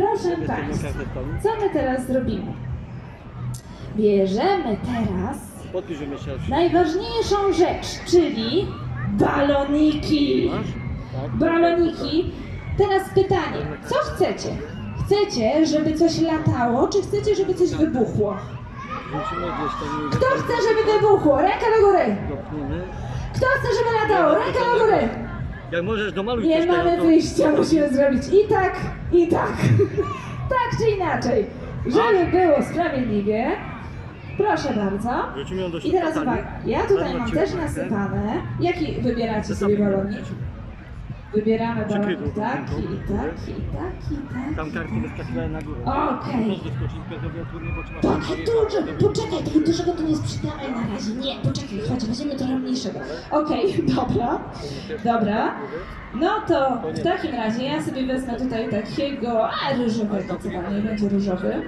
proszę Państwa, co my teraz zrobimy? Bierzemy teraz najważniejszą rzecz, czyli baloniki. Baloniki. Teraz pytanie, co chcecie? Chcecie, żeby coś latało, czy chcecie, żeby coś wybuchło? Kto chce, żeby wybuchło? Ręka do góry. Kto chce, żeby latało? Ręka do góry. Jak możesz domaluj Nie coś mamy teraz, to- wyjścia, musimy zrobić i tak, i tak. tak czy inaczej. Żeby było sprawiedliwie. Proszę bardzo. Wrzucimy ją do I teraz uwaga, ja tutaj mam też nasypane. Jaki wybieracie sobie balonik? Wybieramy Przykrył taki, i taki, i taki, i Tam taki. kartki wyskakiwają na górę. Okej. Bo trzeba... Takie duże, poczekaj, takiego dużego to nie sprzedawaj na razie. Nie, poczekaj, chodź, weźmiemy to mniejszego. Okej, dobra, dobra. No to w takim razie ja sobie wezmę tutaj takiego, a różowego, co tam, nie będzie różowy.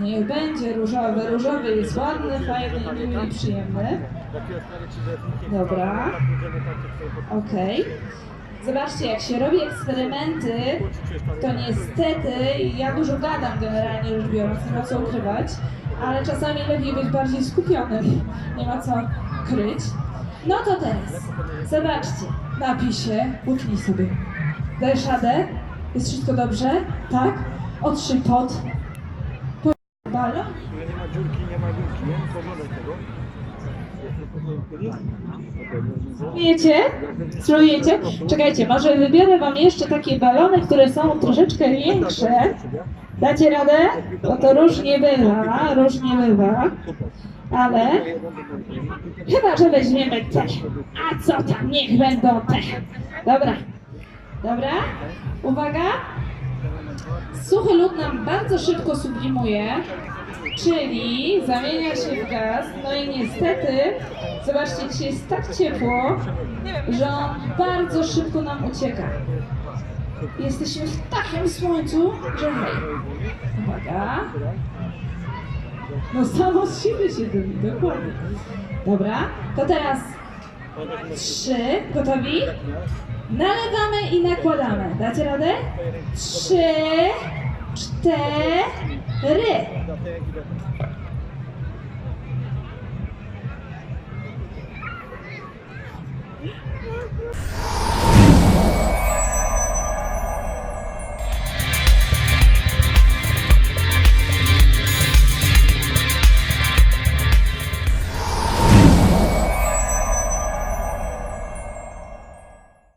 Niech będzie różowy, różowy jest ładny, fajny, miły i przyjemny. Dobra. Okej. Zobaczcie, jak się robi eksperymenty, to niestety ja dużo gadam generalnie rzecz biorąc, nie ma co ukrywać, ale czasami lepiej być bardziej skupionym, nie ma co kryć. No to teraz, zobaczcie, napisie, łyknij sobie. Dajesz radę? Jest wszystko dobrze? Tak? Otrzyj pot. Po- Balon? Nie ma dziurki, nie ma dziurki, nie? Tego. Wiecie? Spróbujecie? Czekajcie, może wybiorę wam jeszcze takie balony, które są troszeczkę większe. Dacie radę? Bo to różnie bywa, różnie bywa. Ale chyba, że weźmiemy te. A co tam, niech będą te. Dobra, dobra. Uwaga. Suchy lód nam bardzo szybko sublimuje, czyli zamienia się w gaz. No i niestety, zobaczcie, dzisiaj jest tak ciepło, że on bardzo szybko nam ucieka. Jesteśmy w takim słońcu, że hej. Uwaga. No samo z siebie się dymi, dokładnie. Dobra, to teraz trzy, gotowi? Nalewamy i nakładamy. Dacie radę? Trzy, cztery. Hörru!